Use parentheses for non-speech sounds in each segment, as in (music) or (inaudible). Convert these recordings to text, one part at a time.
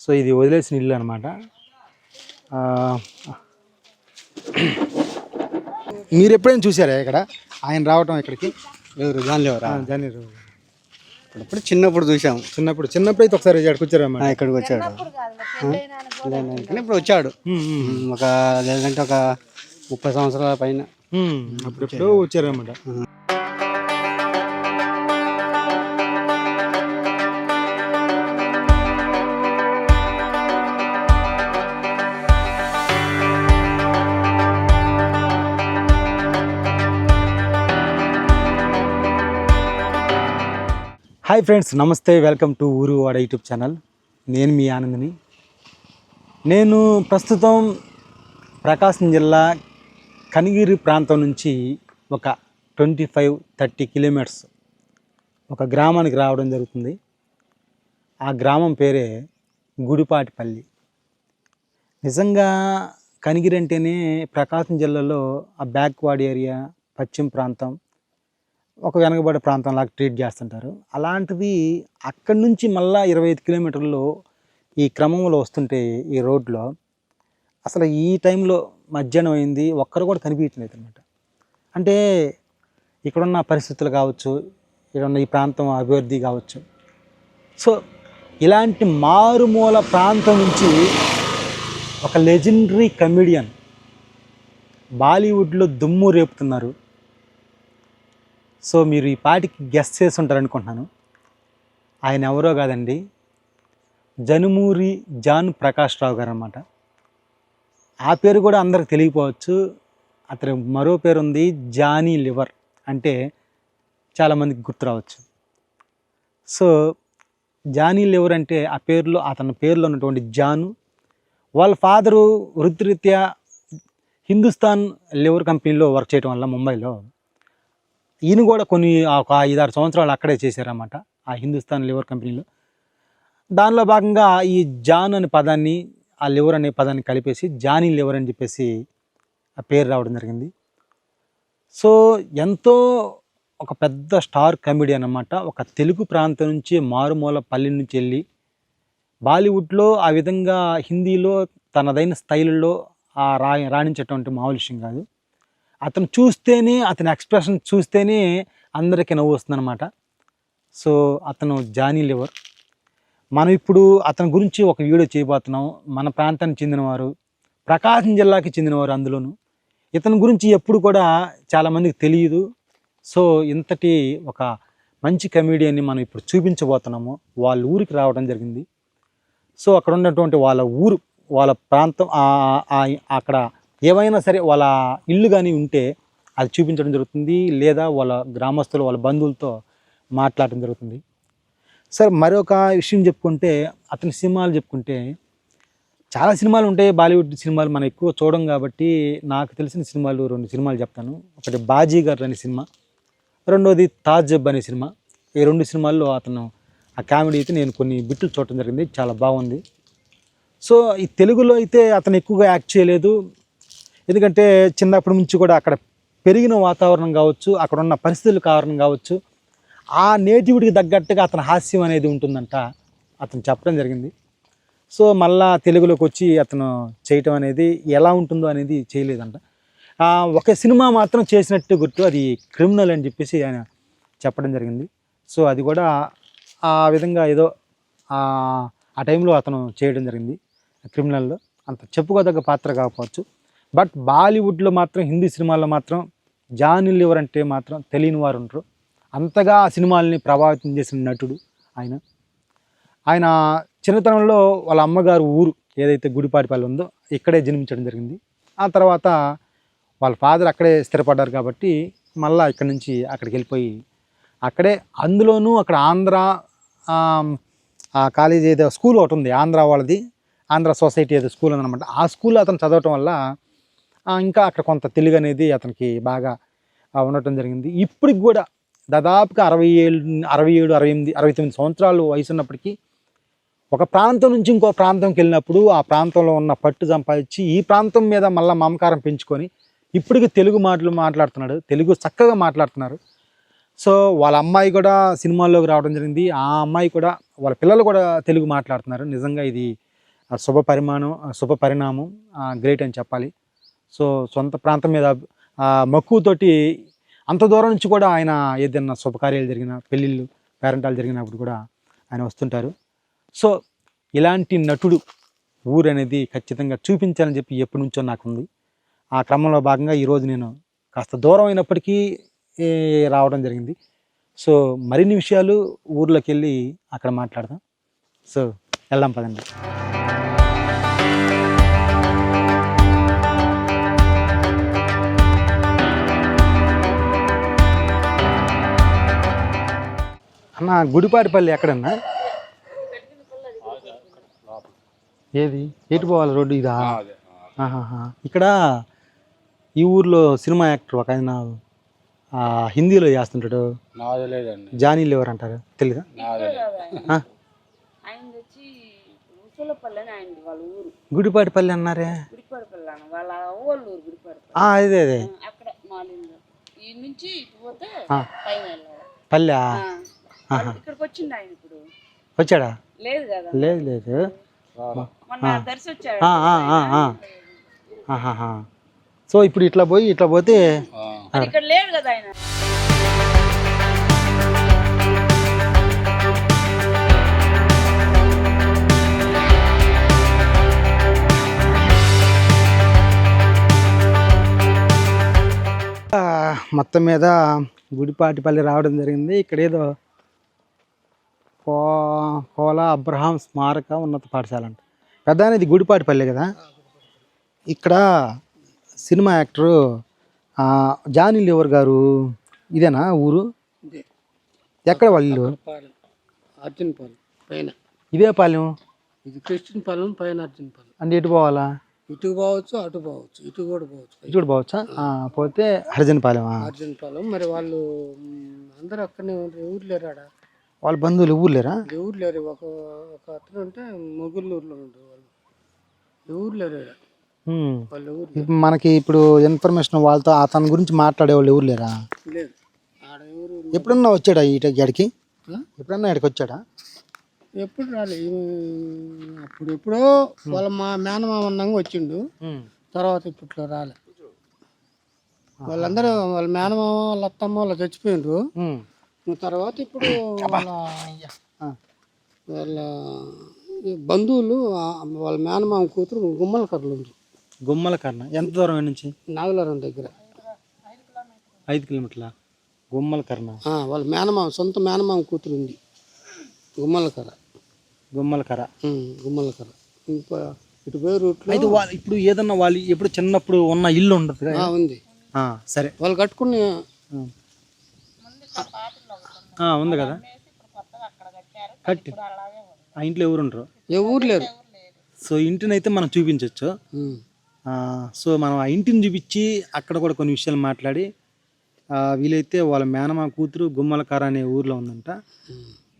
So ఇది వదిలేసిన ఇల్లు అనమాట మీరు ఎప్పుడైనా చూసారా ఇక్కడ? ఆయన రావటం ఇక్కడికి? ఎవరు? జాన్ లేవరా? జనీరు ఇప్పుడు చిన్నప్పుడు చూసాం. చిన్నప్పుడు చిన్నప్పుడు అయితే ఒకసారి ఇక్కడికి వచ్చారన్నమాట ఆ, ఇక్కడికి వచ్చాడు. ఇప్పుడు వచ్చాడు. ఒక లేదంటే ఒక ముప్పై సంవత్సరాల పైన. అప్పుడెప్పుడు వచ్చారన్నమాట. Hi friends namaste welcome to ఊరు వాడ యూట్యూబ్ ఛానల్. నేను మీ ఆనందని. నేను ప్రస్తుతం ప్రకాశం జిల్లా కనిగిరి ప్రాంతం నుంచి ఒక ట్వంటీ ఫైవ్ థర్టీ కిలోమీటర్స్ ఒక గ్రామానికి రావడం జరుగుతుంది. ఆ గ్రామం పేరే గుడిపాటిపల్లి. నిజంగా కనిగిరి అంటేనే ప్రకాశం జిల్లాలో ఆ బ్యాక్వర్డ్ ఏరియా పశ్చిమ ప్రాంతం ఒక వెనకబడే ప్రాంతంలాగా ట్రీట్ చేస్తుంటారు. అలాంటివి అక్కడి నుంచి మళ్ళా ఇరవై ఐదు కిలోమీటర్లు ఈ క్రమంలో వస్తుంటే ఈ రోడ్లో అసలు ఈ టైంలో మధ్యాహ్నం అయింది ఒక్కరు కూడా కనిపించలేదు అనమాట అంటే ఇక్కడున్న పరిస్థితులు కావచ్చు ఇక్కడున్న ఈ ప్రాంతం అభివృద్ధి కావచ్చు. సో ఇలాంటి మారుమూల ప్రాంతం నుంచి ఒక లెజెండరీ కమెడియన్ బాలీవుడ్లో దుమ్ము రేపుతున్నారు. సో మీరు ఈ పాటికి గెస్ట్ చేసి ఉంటారు అనుకుంటున్నాను ఆయన ఎవరో కాదండి జనుమూరి జాన్ ప్రకాష్ రావు గారు అనమాట ఆ పేరు కూడా అందరికి తెలియకపోవచ్చు. అతని మరో పేరు ఉంది జానీ లివర్ అంటే చాలామందికి గుర్తు రావచ్చు. సో జానీ లివర్ అంటే ఆ పేరులో అతని పేరులో ఉన్నటువంటి జాను. వాళ్ళ ఫాదరు వృత్తిరీత్యా హిందుస్థాన్ లివర్ కంపెనీలో వర్క్ చేయడం వల్ల ముంబైలో ఈయన కూడా కొన్ని ఒక ఐదారు సంవత్సరాలు అక్కడే చేశారన్నమాట ఆ హిందుస్థాన్ లివర్ కంపెనీలో. దానిలో భాగంగా ఈ జాన్ అనే పదాన్ని ఆ లివర్ అనే పదాన్ని కలిపేసి జానీ లివర్ అని చెప్పేసి ఆ పేరు రావడం జరిగింది. సో ఎంతో ఒక పెద్ద స్టార్ కామెడీ అనమాట ఒక తెలుగు ప్రాంతం నుంచి మారుమూల పల్లె నుంచి వెళ్ళి బాలీవుడ్లో ఆ విధంగా హిందీలో తనదైన స్థైలులో ఆ రా రాణించేటువంటి మామూలు విషయం కాదు. అతను చూస్తేనే అతని ఎక్స్ప్రెషన్ చూస్తేనే అందరికీ నవ్వు వస్తుందన్నమాట. సో అతను జానీ లివర్. మనం ఇప్పుడు అతని గురించి ఒక వీడియో చేయబోతున్నాం. మన ప్రాంతానికి చెందినవారు ప్రకాశం జిల్లాకి చెందినవారు అందులోను. ఇతని గురించి ఎప్పుడు కూడా చాలామందికి తెలియదు. సో ఇంతటి ఒక మంచి కమెడియన్ని మనం ఇప్పుడు చూపించబోతున్నాము. వాళ్ళ ఊరికి రావడం జరిగింది. సో అక్కడ ఉన్నటువంటి వాళ్ళ ఊరు వాళ్ళ ప్రాంతం ఆ- ఆ- అక్కడ ఏవైనా సరే వాళ్ళ ఇల్లు కానీ ఉంటే అది చూపించడం జరుగుతుంది లేదా వాళ్ళ గ్రామస్తులు వాళ్ళ బంధువులతో మాట్లాడటం జరుగుతుంది. సార్ మరొక విషయం చెప్పుకుంటే అతని సినిమాలు చెప్పుకుంటే చాలా సినిమాలు ఉంటాయి. బాలీవుడ్ సినిమాలు మనం ఎక్కువ చూడడం కాబట్టి నాకు తెలిసిన సినిమాలు రెండు సినిమాలు చెప్తాను. ఒకటి బాజీ గారు అనే సినిమా రెండోది తాజబ్ అనే సినిమా. ఈ రెండు సినిమాల్లో అతను ఆ కామెడీ అయితే నేను కొన్ని బిట్లు చూడటం జరిగింది. చాలా బాగుంది. సో ఈ తెలుగులో అయితే అతను ఎక్కువగా యాక్ట్ చేయలేదు. ఎందుకంటే చిన్నప్పటి నుంచి కూడా అక్కడ పెరిగిన వాతావరణం కావచ్చు అక్కడ ఉన్న పరిస్థితుల కారణం కావచ్చు ఆ నేటివిడికి తగ్గట్టుగా అతని హాస్యం అనేది ఉంటుందంట అతను చెప్పడం జరిగింది. సో మళ్ళా తెలుగులోకి వచ్చి అతను చేయటం అనేది ఎలా ఉంటుందో అనేది చేయలేదంట. ఒక సినిమా మాత్రం చేసినట్టు గుర్తు అది క్రిమినల్ అని చెప్పేసి ఆయన చెప్పడం జరిగింది. సో అది కూడా ఆ విధంగా ఏదో ఆ ఆ టైంలో అతను చేయడం జరిగింది. క్రిమినల్లో అంత చెప్పుకోదగ్గ పాత్ర కాకపోవచ్చు. బట్ బాలీవుడ్లో మాత్రం హిందీ సినిమాల్లో మాత్రం జానిల్ లివర్ అంటే మాత్రం తెలియని వారు ఉంటారు అంతగా ఆ సినిమాల్ని ప్రభావితం చేసిన నటుడు ఆయన. ఆయన చిన్నతనంలో వాళ్ళ అమ్మగారు ఊరు ఏదైతే గుడిపాటిపల్లి ఉందో ఇక్కడే జన్మించడం జరిగింది. ఆ తర్వాత వాళ్ళ ఫాదర్ అక్కడే స్థిరపడ్డారు కాబట్టి మళ్ళా ఇక్కడి నుంచి అక్కడికి వెళ్ళిపోయి అక్కడే అందులోనూ అక్కడ ఆంధ్ర కాలేజ్ కాలేజీ ఏదో స్కూల్ ఒకటి ఉంది ఆంధ్ర వాళ్ళది ఆంధ్ర సొసైటీ ఏదో స్కూల్ ఉందన్నమాట. ఆ స్కూల్లో అతను చదవటం వల్ల ఇంకా అక్కడ కొంత తెలుగు అనేది అతనికి బాగా ఉండటం జరిగింది. ఇప్పటికి కూడా దాదాపుగా అరవై ఏడు అరవై ఏడు అరవై ఎనిమిది అరవై తొమ్మిది సంవత్సరాలు వయసు ఉన్నప్పటికీ ఒక ప్రాంతం నుంచి ఇంకో ప్రాంతంకి వెళ్ళినప్పుడు ఆ ప్రాంతంలో ఉన్న పట్టు సంపాదించి ఈ ప్రాంతం మీద మళ్ళీ మమకారం పెంచుకొని ఇప్పటికి తెలుగు మాటలు మాట్లాడుతున్నాడు తెలుగు చక్కగా మాట్లాడుతున్నారు. సో వాళ్ళ అమ్మాయి కూడా సినిమాల్లోకి రావడం జరిగింది. ఆ అమ్మాయి కూడా వాళ్ళ పిల్లలు కూడా తెలుగు మాట్లాడుతున్నారు. నిజంగా ఇది శుభ పరిమాణం శుభ పరిణామం గ్రేట్ అని చెప్పాలి. సో సొంత ప్రాంతం మీద మక్కువతోటి అంత దూరం నుంచి కూడా ఆయన ఏదైనా శుభకార్యాలు జరిగిన పెళ్ళిళ్ళు పేరెంటాలు జరిగినప్పుడు కూడా ఆయన వస్తుంటారు. సో ఇలాంటి నటుడు ఊరు అనేది ఖచ్చితంగా చూపించాలని చెప్పి ఎప్పటి నుంచో నాకు ఉంది ఆ క్రమంలో భాగంగా ఈరోజు నేను కాస్త దూరం అయినప్పటికీ రావడం జరిగింది. సో మరిన్ని విషయాలు ఊర్లోకి వెళ్ళి అక్కడ మాట్లాడదాం. సో వెళ్దాం పదండి. అన్న గుడిపాటిపల్లి ఎక్కడన్నా? ఏది? ఎటు పోవాలి రోడ్డు ఇదా. ఇక్కడ ఈ ఊర్లో సినిమా యాక్టర్ ఒక ఆయన ఆ, హిందీలో చేస్తుంటాడు. జానీ లివర్ అంటారు. ఊరు. గుడిపాటిపల్లి అన్నారే? గుడిపడపల్లి అన్న వాళ్ళ అవ్వళ్ళ ఊరు గుడిపడపల్లి. ఆ, అదే అదే. పల్లె? ఇక్కడికి వచ్చిండు ఆయన ఇప్పుడు. వచ్చాడా? లేదు కదా. లేదు లేదు. మొన్న దర్శి వచ్చాడు. సో ఇప్పుడు ఇట్లా పోయి ఇట్లా పోతే మరి ఇక్కడ లేడు కదా ఆయన. మొత్తం మీద గుడిపాటిపల్లి రావడం జరిగింది. ఇక్కడ ఏదో పో పోలా అబ్రహాం స్మారక ఉన్నత పాఠశాల అంట. పెద్ద ఇది గుడిపాటిపల్లి కదా? ఇక్కడ సినిమా యాక్టరు జానీ లివర్ గారు ఇదేనా ఊరు? ఎక్కడ వాళ్ళ అర్జున్ పాలెం పైన. ఇదే పాలెం? ఇది క్రిస్టియన్ పాలెం పైన అర్జున్ పాలెం. అంటే ఎటు పోవాలా? ఇటు పోవచ్చు అటు పోవచ్చు ఇటు కూడా పోవచ్చు. ఇటు కూడా పోవచ్చా? పోతే హరిజన్ పాలెమా? అర్జున్ పాలెం. మరి వాళ్ళు అందరూ అక్కడనే ఉంటారు ఎవరు లేరాడ? వాళ్ళ బంధువులు ఊరు లేరా ఎవరు లేరు ఒక ఒక అతను ఉంటే మొగుళ్ళూరులో ఉంటారు వాళ్ళు ఎవరు లేరు ఈడ. వాళ్ళు ఎవరు ఇప్పుడు మనకి ఇప్పుడు ఇన్ఫర్మేషన్ వాళ్ళతో అతని గురించి మాట్లాడే వాళ్ళు ఎవరు లేరా లేదు. ఆడ ఎవరు ఎప్పుడన్నా వచ్చాడా ఈ గడికి ఆ? ఎప్పుడన్నా ఇక్కడికి వచ్చాడా? ఎప్పుడు రాలే. ఈ- అప్పుడు ఎప్పుడో వాళ్ళ మా మేనమామ అన్నంగా వచ్చిండు. తర్వాత ఇప్పట్లో రాలే. వాళ్ళందరూ వాళ్ళ మేనమామ వాళ్ళ అత్తమ్మ వాళ్ళు చచ్చిపోయిండ్రు. ఉమ్. తర్వాత ఇప్పుడు వాళ్ళ బంధువులు వాళ్ళ మేనమామ కూతురు గుమ్మల కర్రలు ఉంది. గుమ్మల కర్ణ ఎంత దూరం నుంచి? నాగలారం దగ్గర. ఐదు కిలోమీటర్ల? గుమ్మల కర్ణ వాళ్ళ మేనమామ సొంత మేనమామ కూతురు ఉంది. గుమ్మల కర్ర. గుమ్మల కర్ర. గుమ్మల కర్ర. ఇంకా ఇటు పోయే రూట్లో అయితే వాళ్ళు ఇప్పుడు ఏదన్నా వాళ్ళు ఎప్పుడు చిన్నప్పుడు ఉన్న ఇల్లు ఉండదు ఉంది. సరే. వాళ్ళు కట్టుకుని ఉంది కదా. కట్టి. ఆ ఇంట్లో ఎవరు ఉండరు? ఏ ఊరు లేరు. సో ఇంటిని అయితే మనం చూపించవచ్చు. సో మనం ఆ ఇంటిని చూపించి అక్కడ కూడా కొన్ని విషయాలు మాట్లాడి ఆ, వీలైతే వాళ్ళ మేనమా కూతురు గుమ్మలకార అనే ఊర్లో ఉందంట.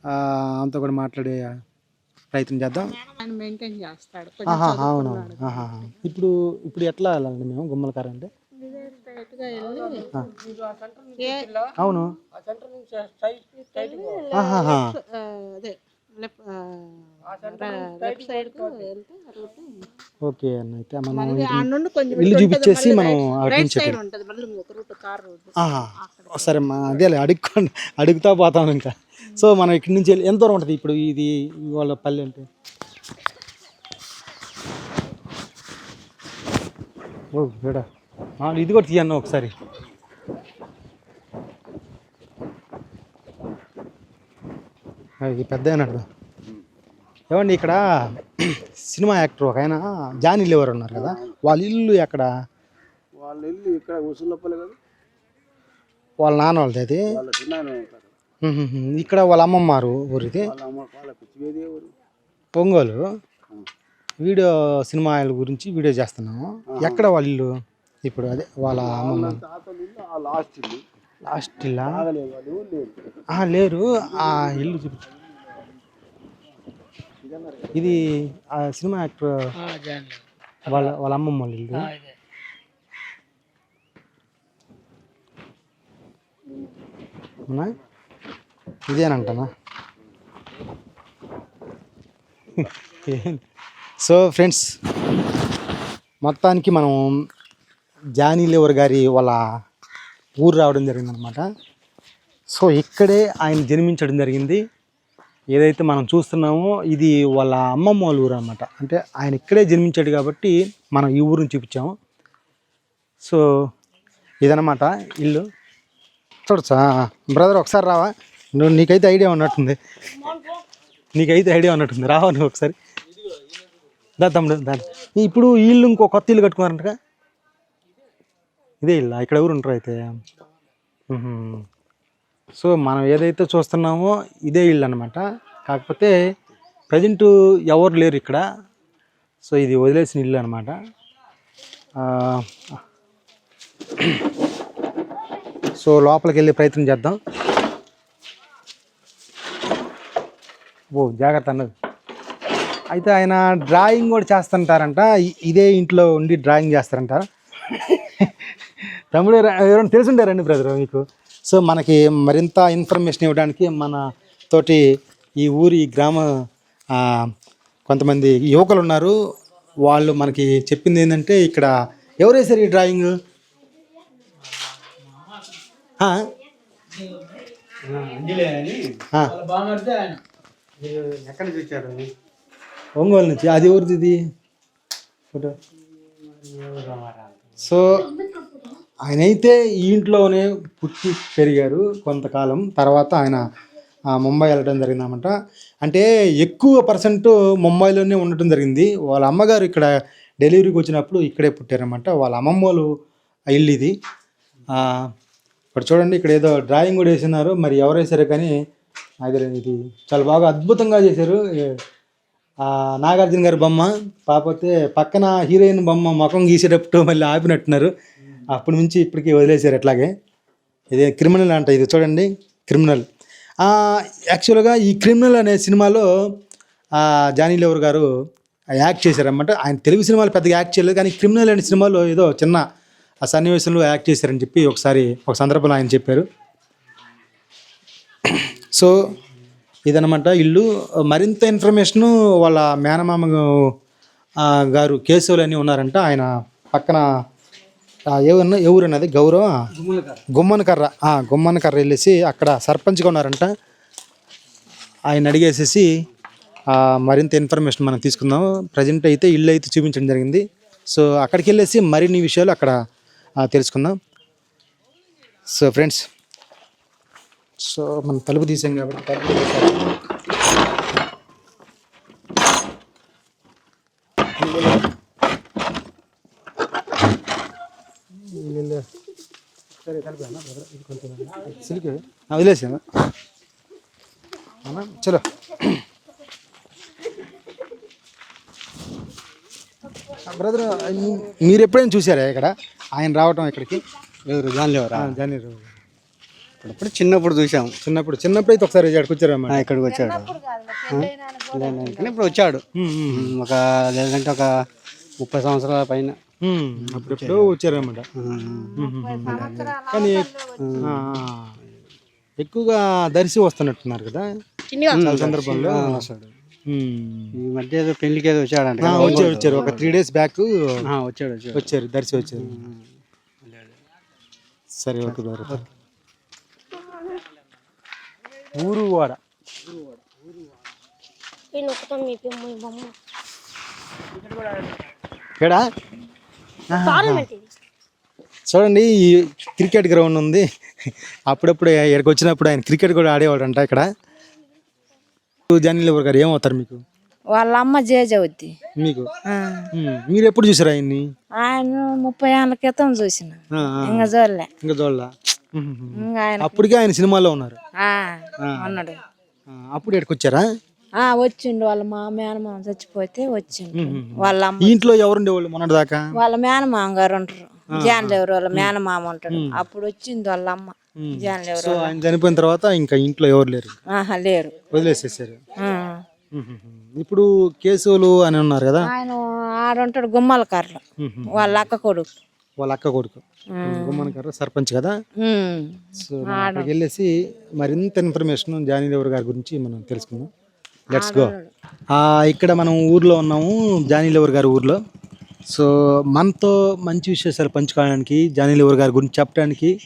ఆ, ఆమెతో కూడా మాట్లాడే ప్రయత్నం చేద్దాం. ఆయన మెయింటైన్ చేస్తాడు. ఆహా, అవునవును. ఆహా. ఇప్పుడు ఇప్పుడు ఎట్లా వెళ్ళాలండి మేము గుమ్మలకార అంటే? అవును. అదే ఓకే అన్న అయితే మనం ఆ నుండి కొంచెం ఇల్లు చూపించేసి మనం అటు రైట్ నుంచి సైడ్ ఉంటది మళ్ళీ ఒక రూట్ కార్ రోడ్ ఆహా. సరే మా అదేలే అడుక్కోండి అడుగుతా పోతాం ఇంకా. సో మనం ఇక్కడి నుంచి వెళ్ళి ఎంత దూరం ఉంటుంది ఇప్పుడు ఇది వాళ్ళ పల్లె అంటే? ఓ ఆ, ఇది కూడా తీయన్న ఒకసారి. ఇది పెద్ద అయినట్టు ఏమండి ఇక్కడ సినిమా యాక్టర్ ఒక ఆయన జానీ లివర్ ఉన్నారు కదా వాళ్ళ ఇల్లు ఎక్కడ? వాళ్ళ ఇల్లు ఇక్కడ ఉసులపల్లి కదా. వాళ్ళ నాన్న వాళ్ళది అది. ఇక్కడ వాళ్ళ అమ్మమ్మారు ఊరిది. ఎవరు? పొంగోలు. వీడియో సినిమాల గురించి వీడియో చేస్తున్నాము. ఎక్కడ వాళ్ళ ఇల్లు? ఇప్పుడు అదే వాళ్ళ అమ్మమ్మ. లాస్ట్ ఇల్లు. లాస్ట్ ఇల్లా? లేరు. ఆ ఇల్లు చూపించు. ఇది ఆ సినిమా యాక్టర్ వాళ్ళ వాళ్ళ అమ్మమ్మ వాళ్ళ ఇల్లు. అవునా? ఇదేనంటనా? (laughs) సో ఫ్రెండ్స్ మొత్తానికి మనం జానీ లేవర్ గారి వాళ్ళ ఊరు రావడం జరిగిందనమాట సో ఇక్కడే ఆయన జన్మించడం జరిగింది. ఏదైతే మనం చూస్తున్నామో ఇది వాళ్ళ అమ్మమ్మ వాళ్ళ ఊరు అనమాట అంటే ఆయన ఇక్కడే జన్మించాడు కాబట్టి మనం ఈ ఊరిని చూపించాము. సో ఇదనమాట ఇల్లు. చూడచ్చా బ్రదర్ ఒకసారి రావా? నువ్వు నీకైతే ఐడియా ఉన్నట్టుంది. నీకైతే ఐడియా ఉన్నట్టుంది. రావా నువ్వు ఒకసారి? దా తమ్ముడు దా. ఇప్పుడు ఇల్లు ఇంకో కొత్త ఇల్లు కట్టుకున్నారంటగా? ఇదే ఇల్లు ఇక్కడ ఎవరు ఉంటారు అయితే. సో మనం ఏదైతే చూస్తున్నామో ఇదే ఇల్లు అనమాట కాకపోతే ప్రజెంట్ ఎవరు లేరు ఇక్కడ. సో ఇది వదిలేసిన ఇల్లు అనమాట సో లోపలికి వెళ్ళే ప్రయత్నం చేద్దాం. ఓ జాగ్రత్త అన్నది. అయితే ఆయన డ్రాయింగ్ కూడా చేస్తుంటారంట. ఇదే ఇంట్లో ఉండి డ్రాయింగ్ చేస్తారంట. తమ్ముడు ఎవరైనా తెలుసుంటారండి బ్రదర్ మీకు? సో మనకి మరింత ఇన్ఫర్మేషన్ ఇవ్వడానికి మన తోటి ఈ ఊరి ఈ గ్రామ కొంతమంది యువకులు ఉన్నారు. వాళ్ళు మనకి చెప్పింది ఏంటంటే ఇక్కడ ఎవరు వేశారు ఈ డ్రాయింగ్ ఎక్కడ చూచారు ఒంగోలు నుంచి. అది ఎవరిది ఇది? ఫోటో. సో ఆయన అయితే ఈ ఇంట్లోనే పుట్టి పెరిగారు కొంతకాలం తర్వాత ఆయన ముంబై వెళ్ళడం జరిగిందన్నమాట. అంటే ఎక్కువ పర్సెంట్ ముంబైలోనే ఉండటం జరిగింది. వాళ్ళ అమ్మగారు ఇక్కడ డెలివరీకి వచ్చినప్పుడు ఇక్కడే పుట్టారనమాట వాళ్ళ అమ్మమ్మ వాళ్ళు ఇల్లు ఇది ఇక్కడ చూడండి ఇక్కడ ఏదో డ్రాయింగ్ కూడా వేసినారు. మరి ఎవరు వేసారో కానీ నాకు తెలియదు ఇది చాలా బాగా అద్భుతంగా చేశారు. నాగార్జున గారి బొమ్మ కాకపోతే పక్కన హీరోయిన్ బొమ్మ ముఖం గీసేటప్పుడు మళ్ళీ ఆపినట్టున్నారు. అప్పటి నుంచి ఇప్పటికి వదిలేశారు అట్లాగే. ఇదే క్రిమినల్ అంట ఇది చూడండి క్రిమినల్. యాక్చువల్గా ఈ క్రిమినల్ అనే సినిమాలో జానీ లేవర్ గారు యాక్ట్ చేశారన్నమాట. ఆయన తెలుగు సినిమాలు పెద్దగా యాక్ట్ చేయలేదు కానీ క్రిమినల్ అనే సినిమాలో ఏదో చిన్న ఆ సన్నివేశంలో యాక్ట్ చేశారని చెప్పి ఒకసారి ఒక సందర్భంలో ఆయన చెప్పారు. సో ఇదనమాట ఇల్లు మరింత ఇన్ఫర్మేషను వాళ్ళ మేనమామ గారు కేశవులు అని ఉన్నారంట. ఆయన పక్కన ఏమన్నా ఎవరు అన్నది? గౌరవ? గుమ్మన కర్ర. ఆ, గుమ్మన కర్ర వెళ్ళేసి అక్కడ సర్పంచ్గా ఉన్నారంట. ఆయన అడిగేసేసి మరింత ఇన్ఫర్మేషన్ మనం తీసుకుందాం. ప్రజెంట్ అయితే ఇల్లు అయితే చూపించడం జరిగింది. సో అక్కడికి వెళ్ళేసి మరిన్ని విషయాలు అక్కడ తెలుసుకుందాం. సో ఫ్రెండ్స్ సో మనం తలుపు తీసాం కాబట్టి తలుపు తీసాం. సరే ఇది కొంచెం వదిలేసాను చలో బ్రదర్ మీరు ఎప్పుడైనా చూసారా ఇక్కడ ఆయన రావటం ఇక్కడికి ఎవరు జాన్లేవరా జాన్లేరు ఇప్పుడు చిన్నప్పుడు చూసాం చిన్నప్పుడు చిన్నప్పుడు అయితే ఒకసారి ఇక్కడికి కూర్చోరా ఇక్కడికి వచ్చాడు కానీ ఇప్పుడు వచ్చాడు ఒక లేదంటే ఒక ముప్పై సంవత్సరాల పైన అప్పుడెప్పుడు వచ్చారన్నమాట. ఉమ్, కానీ ఎక్కువగా దర్శి వస్తున్నట్టున్నారు కదా? చాలా సందర్భంలో వస్తాడు. ఉమ్. ఈ మధ్య ఏదో పెళ్ళికి ఏదో వచ్చాడంట ఆ, వచ్చారు వచ్చారు. ఒక త్రీ డేస్ బ్యాక్ ఆ, వచ్చాడు వచ్చారు దర్శి వచ్చారు. సరే ఓకే బ్రదర్ ఊరు వాడ ఇక్కడ చూడండి ఈ క్రికెట్ గ్రౌండ్ ఉంది. అప్పుడప్పుడు ఇక్కడికి వచ్చినప్పుడు ఆయన క్రికెట్ కూడా ఆడేవాడంట ఇక్కడ. జనరల్ గారు ఏమవుతారు మీకు? వాళ్ళ అమ్మ జేజవద్ది మీకు? మీరు ఎప్పుడు చూసారు ఆయన్ని? ఆయన ముప్పై ఏళ్ళ క్రితం చూసిన. ఇంకా చూడలే. ఇంకా చూడాల? అప్పటికే ఆయన సినిమాలో ఉన్నారు. ఉన్నాడు. అప్పుడు ఇక్కడికి వచ్చారా? ఆ, వచ్చిండు వాళ్ళ మా మేనమామ చచ్చిపోతే వచ్చిండు. వాళ్ళ అమ్మ ఇంట్లో ఎవరుండేవాళ్ళు మొన్నటి దాకా వాళ్ళ మేనమామ గారు ఉంటారు. జాన్లేవరు వాళ్ళ మేనమామ ఉంటాడు. అప్పుడు వచ్చింది వాళ్ళ అమ్మ. జాన్లేవరు సో ఆయన చనిపోయిన తర్వాత ఇంకా ఇంట్లో ఎవరు లేరు? ఆహా లేరు. వదిలేసేసారు. ఇప్పుడు కేసులు అని ఉన్నారు కదా? ఆయన ఆడుంటాడు గుమ్మల కర్రలు వాళ్ళ అక్క కొడుకు. వాళ్ళ అక్క కొడుకు. గుమ్మన గారు సర్పంచ్ కదా. సో అక్కడికి వెళ్ళేసి మరింత ఇన్ఫర్మేషన్ జానీ దేవర్ గారి గురించి మనం తెలుసుకుందాం. లెట్స్ గో ఇక్కడ మనం ఊర్లో ఉన్నాము జానీలేవర్ గారి ఊర్లో. సో మనతో మంచి విశేషాలు పంచుకోవడానికి జానీలేవర్ గారి గురించి చెప్పడానికి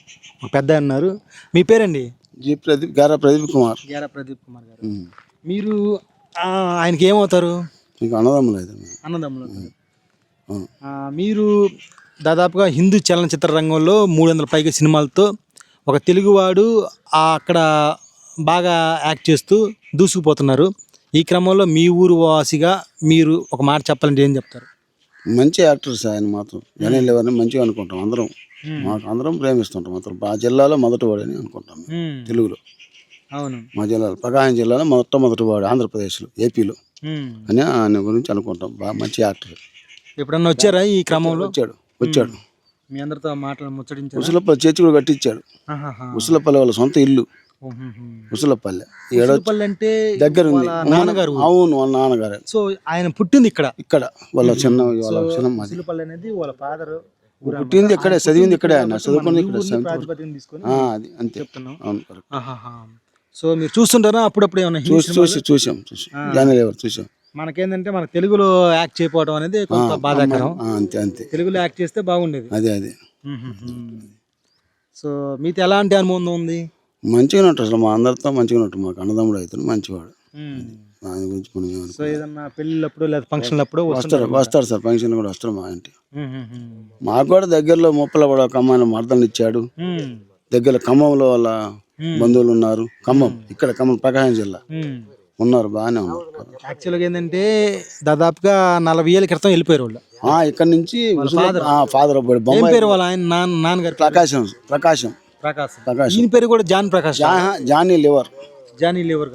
ఒక పెద్ద ఉన్నారు. మీ పేరండి? జీ ప్రదీప్ గారా ప్రదీప్ కుమార్. గేరా ప్రదీప్ కుమార్ గారు. మీరు ఆ, ఆయనకి ఏమవుతారు? మీకు అన్నదమ్ములు అన్నదమ్ములు. మీరు దాదాపుగా హిందూ చలనచిత్ర రంగంలో మూడు వందల పైగా సినిమాలతో ఒక తెలుగువాడు ఆ అక్కడ బాగా యాక్ట్ చేస్తూ దూసుకుపోతున్నారు. ఈ క్రమంలో మీ ఊరు వాసిగా మీరు ఒక మాట చెప్పాలంటే ఏం చెప్తారు? మంచి యాక్టర్స్ ఆయన మాత్రం. జనరల్ ఎవరిని మంచిగా అనుకుంటాం అందరం. మాకు అందరం ప్రేమిస్తుంటాం మాత్రం. మా జిల్లాలో మొదటి వాడని అనుకుంటాం. తెలుగులో. అవును. మా జిల్లాలో ప్రకాశం జిల్లాలో మొట్టమొదటి వాడు ఆంధ్రప్రదేశ్లో ఏపీలో. అని ఆయన గురించి అనుకుంటాం. బాగా మంచి యాక్టర్. ఎప్పుడన్నా వచ్చారా ఈ క్రమంలో? వచ్చాడు వచ్చాడు. మీ అందరితో మాటలు ముచ్చటించారు? ఉసులపల్లి చర్చి కూడా కట్టించాడు. ఉసులపల్లి వాళ్ళ సొంత ఇల్లు. ఉసులపల్లి ఏడో అంటే దగ్గర ఉంది నాన్నగారు. అవును వాళ్ళ నాన్నగారే. సో ఆయన పుట్టింది ఇక్కడ. ఇక్కడ వాళ్ళ చిన్న వాళ్ళ చిన్న అనేది వాళ్ళ ఫాదర్ పుట్టింది ఇక్కడే చదివింది ఇక్కడే ఆయన. చదువుకుంది ఇక్కడ అంతే. అవును. సో మీరు చూస్తుంటారా? అప్పుడప్పుడు ఏమైనా చూసి? చూసి చూసాం చూసాం. జానల్ ఎవరు? చూసాం. మనకేందంటే మన తెలుగులో యాక్ట్ చేయకపోవడం అనేది కొంత బాధాకరం. అంతే అంతే. తెలుగులో యాక్ట్ చేస్తే బాగుండేది. అదే అదే. సో మీతో ఎలాంటి అనుభవం ఉంది? మంచిగానే ఉంటాడు అసలు మా అందరితో మంచిగానే ఉంటాడు మాకు అన్నదమ్ముడు అవుతాడు మంచివాడు. దాని గురించి మనం ఏమనుకో- సో ఏదన్నా పెళ్ళిళ్ళప్పుడు లేదా ఫంక్షన్లప్పుడు వస్తాడు వస్తాడు సార్ ఫంక్షన్ కూడా వస్తాడు మా ఇంటి. మాకు కూడా దగ్గరలో ముప్పల కూడా ఒక అమ్మాయిని మర్దలు ఇచ్చాడు. దగ్గర ఖమ్మంలో వాళ్ళ బంధువులు ఉన్నారు. ఖమ్మం ఇక్కడ ఖమ్మం ప్రకాశం జిల్లా. ఉన్నారు బాగానే ఉన్నారు. యాక్చువల్గా ఏంటంటే దాదాపుగా నలభై ఏళ్ళ క్రితం వెళ్ళిపోయారు వాళ్ళు. ఆ, ఇక్కడ నుంచి ఫాదర్ బొమ్మాయి పేరు వాళ్ళ ఆయన? నాన్న నాన్నగారి పేరు? ప్రకాశం ప్రకాశం. ప్రకాశ్. ఈయన పేరు కూడా జాన్ ప్రకాష్ జానీ లివర్. జానీ లేవర్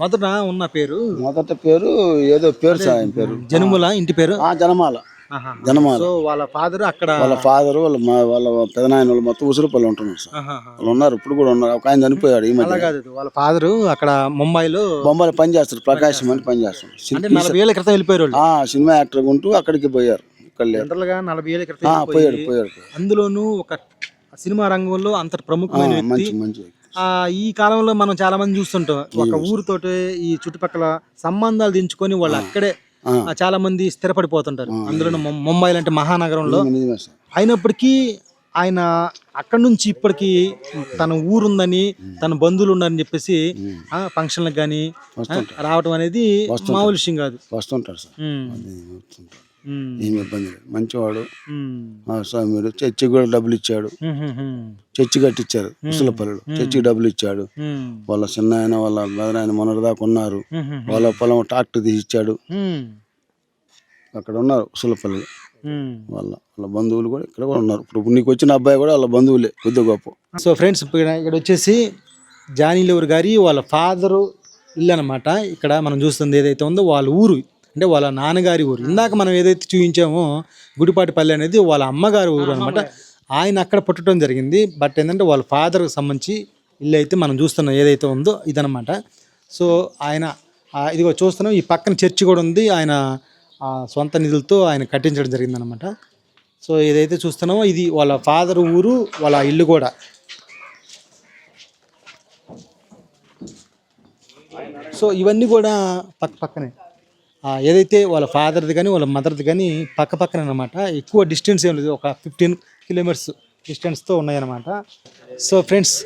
మొదట ఉన్న పేరు? మొదట పేరు ఏదో పేరు సార్ ఆయన పేరు. జనుముల ఇంటి పేరు? ఆ జనమాల. జనమాల. సో వాళ్ళ ఫాదర్ అక్కడ వాళ్ళ ఫాదర్ వాళ్ళ వాళ్ళ పెదనాయన వాళ్ళు మొత్తం ఉసురుపల్లి ఉంటున్నారు సార్. వాళ్ళు ఉన్నారు ఇప్పుడు కూడా ఉన్నారు. ఒక ఆయన చనిపోయాడు ఈ మధ్య కాదు వాళ్ళ ఫాదరు అక్కడ ముంబైలో బొమ్మలు పని చేస్తారు ప్రకాశం అని పని చేస్తారు ఏళ్ళ క్రితం వెళ్ళిపోయారు సినిమా యాక్టర్ ఉంటూ అక్కడికి పోయారు. పోయాడు పోయాడు. అందులోనూ ఒక సినిమా రంగంలో అంత ప్రముఖమైన వ్యక్తి. ఈ కాలంలో మనం చాలా మంది చూస్తుంటాం. ఒక ఊరితోటి ఈ చుట్టుపక్కల సంబంధాలు దించుకొని వాళ్ళు అక్కడే చాలా మంది స్థిరపడిపోతుంటారు. అందులో ముంబై లాంటి మహానగరంలో. అయినప్పటికీ ఆయన అక్కడి నుంచి ఇప్పటికి తన ఊరుందని తన బంధువులు ఉన్నారని చెప్పేసి ఆ, ఫంక్షన్లకు కానీ రావడం అనేది మామూలు విషయం కాదు. వస్తుంటారు సార్. ఏమి ఇబ్బంది లేదు. మంచివాడు. స్వామి చర్చి కూడా డబ్బులు ఇచ్చాడు. చర్చి కట్టించారు ముసలపల్లిలో. చర్చికి డబ్బులు ఇచ్చాడు. వాళ్ళ చిన్న ఆయన వాళ్ళ బెదనాయన మొన్నటిదాకా ఉన్నారు. ఉమ్, ఉమ్, వాళ్ళ పొలం ట్రాక్టర్ తీసి ఇచ్చాడు అక్కడ ఉన్నారు ఉసులపల్లిలో. వాళ్ళ వాళ్ళ బంధువులు కూడా ఇక్కడ కూడా ఉన్నారు. ఇప్పుడు నీకు వచ్చిన అబ్బాయి కూడా వాళ్ళ బంధువులే కొద్ది గొప్ప. సో ఫ్రెండ్స్ ఇక్కడ ఇక్కడ వచ్చేసి జానీలెవర్ గారి వాళ్ళ ఫాదరు ఇల్లు అనమాట ఇక్కడ మనం చూస్తుంది ఏదైతే ఉందో వాళ్ళ ఊరు. అంటే వాళ్ళ నాన్నగారి ఊరు. ఇందాక మనం ఏదైతే చూపించామో గుడిపాటిపల్లి అనేది వాళ్ళ అమ్మగారి ఊరు అనమాట ఆయన అక్కడ పుట్టడం జరిగింది. బట్ ఏంటంటే వాళ్ళ ఫాదర్కి సంబంధించి ఇల్లు అయితే మనం చూస్తున్నాం ఏదైతే ఉందో ఇదనమాట సో ఆయన ఇదిగో చూస్తున్నాం. ఈ పక్కన చర్చి కూడా ఉంది. ఆయన సొంత నిధులతో ఆయన కట్టించడం జరిగిందనమాట సో ఏదైతే చూస్తున్నామో ఇది వాళ్ళ ఫాదర్ ఊరు వాళ్ళ ఇల్లు కూడా. సో ఇవన్నీ కూడా పక్క పక్కనే. ఏదైతే వాళ్ళ ఫాదర్ది కానీ వాళ్ళ మదర్ది కానీ పక్క పక్కనే అనమాట ఎక్కువ డిస్టెన్స్ ఏం లేదు. ఒక ఫిఫ్టీన్ కిలోమీటర్స్ డిస్టెన్స్తో ఉన్నాయన్నమాట. సో ఫ్రెండ్స్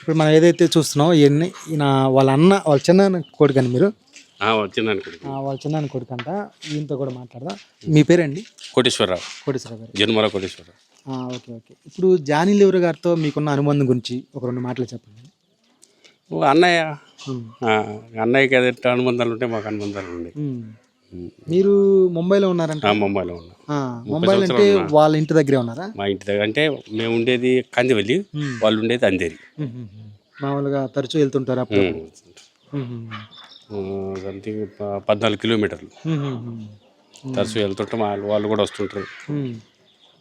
ఇప్పుడు మనం ఏదైతే చూస్తున్నామో ఇవన్నీ ఈయన వాళ్ళ అన్న వాళ్ళ చిన్న కొడుకు అని మీరు? ఆ, వాళ్ళ చిన్న కొడుకు. అంట. ఈయనతో కూడా మాట్లాడదాం. మీ పేరండి? కోటేశ్వరరావు. గారు. కోటేశ్వరరావు. ఆ, ఓకే ఓకే. ఇప్పుడు జానీ లివర్ గారితో మీకున్న అనుబంధం గురించి ఒక రెండు మాటలు చెప్పండి. ఓ అన్నయ్య. అన్నయ్యకి ఏదైతే అనుబంధాలు ఉంటే మాకు అనుబంధాలు ఉమ్. మీరు ముంబైలో ఉన్నారంట? ముంబైలో ఉన్నాం. ఆ, ముంబైలో అంటే వాళ్ళ ఇంటి దగ్గరే ఉన్నారా? మా ఇంటి దగ్గర అంటే మేము ఉండేది కందివల్లి వాళ్ళు ఉండేది అందేరి. మామూలుగా తరచూ వెళ్తుంటారు అప్పుడు? సంథింగ్ పద్నాలుగు కిలోమీటర్లు. తరచు వెళ్తుంటాం వాళ్ళు వాళ్ళు కూడా వస్తుంటారు.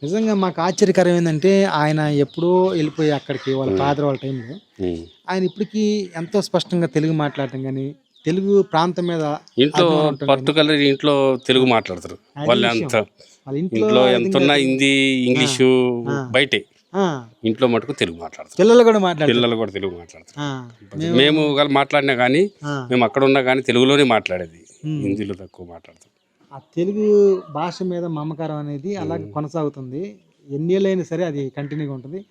నిజంగా మాకు ఆశ్చర్యకరం ఏంటంటే ఆయన ఎప్పుడో వెళ్ళిపోయి అక్కడికి వాళ్ళ ఫాదర్ వాళ్ళ టైంలో. ఆయన ఇప్పటికీ ఎంతో స్పష్టంగా తెలుగు మాట్లాడటం కానీ తెలుగు ప్రాంతం మీద ఇంట్లో పర్టికులర్ ఇంట్లో తెలుగు మాట్లాడతారు. వాళ్ళు అంత వాళ్ళ ఇంట్లో ఎంత ఉన్నా హిందీ ఇంగ్లీషు బయటే. ఇంట్లో మటుకు తెలుగు మాట్లాడతారు. పిల్లలు కూడా మాట్లాడతారు. పిల్లలు కూడా తెలుగు మాట్లాడతారు. మేము మాట్లాడినా కానీ. మేము అక్కడ ఉన్నా కానీ తెలుగులోనే మాట్లాడేది. హిందీలో తక్కువ మాట్లాడతాం. ఆ తెలుగు భాష మీద మమకారం అనేది అలాగే కొనసాగుతుంది. ఎన్నేళ్ళైనా సరే అది కంటిన్యూగా ఉంటుంది.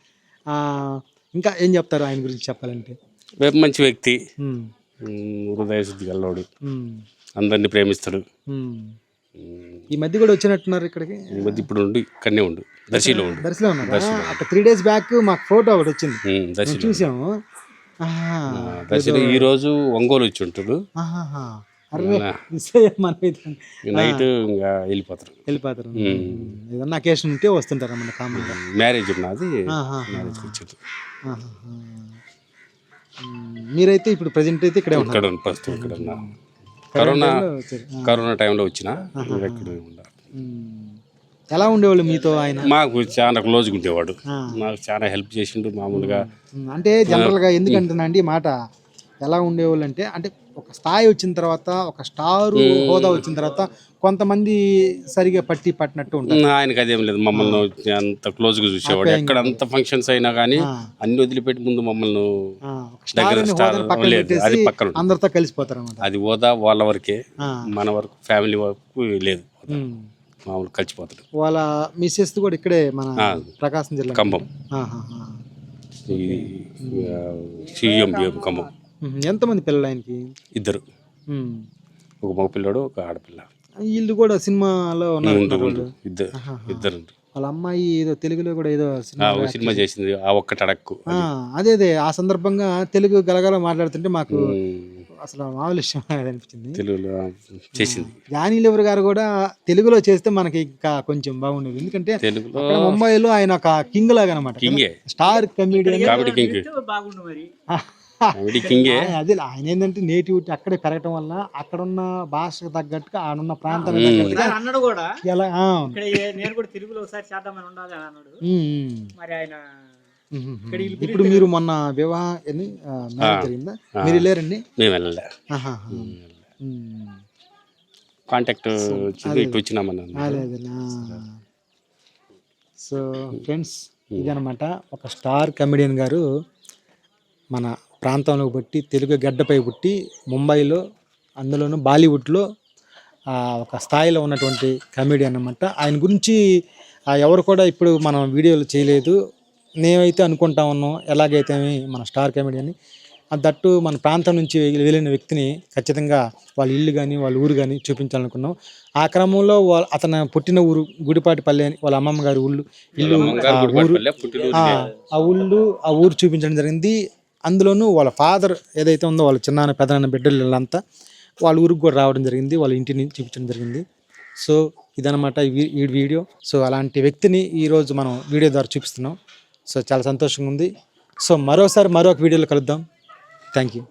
ఆ, ఇంకా ఏం చెప్తారు ఆయన గురించి చెప్పాలంటే? రేపు మంచి వ్యక్తి. హృదయ శుద్ధి గల్లోడు అందరినీ ప్రేమిస్తాడు. ఈ మధ్య కూడా వచ్చినట్టున్నారు ఇక్కడికి? ఈ మధ్య ఇప్పుడు ఉండు ఇక్కడనే ఉండు. దర్శిలో ఉండు. దర్శలో ఉన్నారు? అక్కడ త్రీ డేస్ బ్యాక్ మాకు ఫోటో ఒకటి వచ్చింది. చూసాము. దర్శిలో ఈ రోజు ఒంగోలు వచ్చి ఉంటాడు. మిస్ అయితే. నైట్ ఇంకా వెళ్ళిపోతారు. వెళ్ళిపోతారు. ఏదన్నా అకేషన్ ఉంటే వస్తుంటారు మన కామన్గా మ్యారేజ్ ఉన్నది ఆహాహా. ఉమ్, మీరైతే ఇప్పుడు ప్రజెంట్ అయితే ఇక్కడే ఇక్కడ ప్రస్తుతం ఇక్కడ ఉన్నా. కరోనా. కరోనా టైంలో వచ్చిన ఇక్కడ. ఎలా ఉండేవాళ్ళు మీతో ఆయన? మాకు చాలా క్లోజ్గా ఉండేవాడు. మాకు చాలా హెల్ప్ చేసిండు మామూలుగా. అంటే జనరల్గా ఎందుకంటున్నా అండి మాట? ఎలా ఉండేవాళ్ళు అంటే అంటే ఒక స్థాయి వచ్చిన తర్వాత ఒక స్టార్ హోదా వచ్చిన తర్వాత కొంతమంది సరిగా పట్టి పట్టినట్టు ఉంటారు. ఉమ్, ఆయనకి అదేం లేదు. మమ్మల్ని అంత క్లోజ్గా చూసేవాడు. ఎక్కడ అంత ఫంక్షన్స్ అయినా కానీ అన్ని వదిలిపెట్టి ముందు మమ్మల్ని దగ్గర స్టార్ లేదు అది పక్కన ఉంటుంది. అందరితో కలిసిపోతారు అది హోదా వాళ్ళ వరకే మన వరకు ఫ్యామిలీ వరకు లేదు మామూలు కలిసిపోతాడు వాళ్ళ మిస్సెస్ కూడా ఇక్కడే మన. ప్రకాశం జిల్లా. ఈ సీఎం బిఎం ఉమ్, ఎంతమంది పిల్లలు ఆయనకి? ఇద్దరు. ఉమ్. ఒక మగ పిల్లడు ఒక ఆడపిల్ల. వీళ్ళు కూడా సినిమాలో ఉన్నారు ఇద్దరు. ఇద్దరు. వాళ్ళ అమ్మాయి ఏదో తెలుగులో కూడా ఏదో ఆ, సినిమా చేసింది. ఆ ఒక్కటి అడక్కు ఆ, అదే. అదే ఆ సందర్భంగా తెలుగు గలగల మాట్లాడుతుంటే మాకు అసలు మామూలు విషయం అనిపించింది. తెలుగులో చేసింది. జానీ లివర్ గారు కూడా తెలుగులో చేస్తే మనకి ఇంకా కొంచెం బాగుండేది. ఎందుకంటే తెలుగులో ముంబైలో ఆయన ఒక కింగ్ లాగా అనమాట కింగే. Star comedian. అదే ఆయన ఏంటంటే నేటివిటీ అక్కడే పెరగటం వల్ల అక్కడున్న భాషకు తగ్గట్టుగా ఆడున్న ప్రాంతానికి తగ్గట్టుగా అన్నాడు కూడా. ఎలా ఆ, ఇక్కడ ఏ- నేను కూడా తెలుగులో ఒకసారి చేద్దామని ఉండాలి అని అన్నాడు. మరి ఆయన. ఇప్పుడు మీరు మొన్న వివాహ జరిగిందా? మీరు వెళ్ళారండి? మేము వెళ్ళలే. ఆహాహా. ఉమ్. కాంటాక్ట్ ఇటు సో ఫ్రెండ్స్ ఇదనమాట ఒక స్టార్ కమెడియన్ గారు మన ప్రాంతంలో పుట్టి తెలుగు గడ్డపై పుట్టి ముంబైలో అందులోనూ బాలీవుడ్లో ఒక స్థాయిలో ఉన్నటువంటి కమెడియన్ అన్నమాట. ఆయన గురించి ఎవరు కూడా ఇప్పుడు మనం వీడియోలు చేయలేదు. నేనైతే అనుకుంటా ఉన్నాం ఎలాగైతే మన స్టార్ కమెడియన్. దట్టు మన ప్రాంతం నుంచి వెళ్ళిన వ్యక్తిని ఖచ్చితంగా వాళ్ళ ఇల్లు కానీ వాళ్ళ ఊరు కానీ చూపించాలనుకున్నాం. ఆ క్రమంలో వాళ్ళ అతను పుట్టిన ఊరు గుడిపాటిపల్లి అని వాళ్ళ అమ్మమ్మ గారి ఊళ్ళు ఇల్లు ఊరు ఆ ఊళ్ళు ఆ ఊరు చూపించడం జరిగింది. అందులోనూ వాళ్ళ ఫాదర్ ఏదైతే ఉందో వాళ్ళ చిన్నాన్న పెదనాన్న బిడ్డలు వీళ్ళంతా వాళ్ళ ఊరికి కూడా రావడం జరిగింది. వాళ్ళ ఇంటిని చూపించడం జరిగింది. సో ఇదనమాట ఈ వీ- ఈ వీడియో. సో అలాంటి వ్యక్తిని ఈరోజు మనం వీడియో ద్వారా చూపిస్తున్నాం. సో చాలా సంతోషంగా ఉంది. సో మరోసారి మరొక వీడియోలో కలుద్దాం. Thank you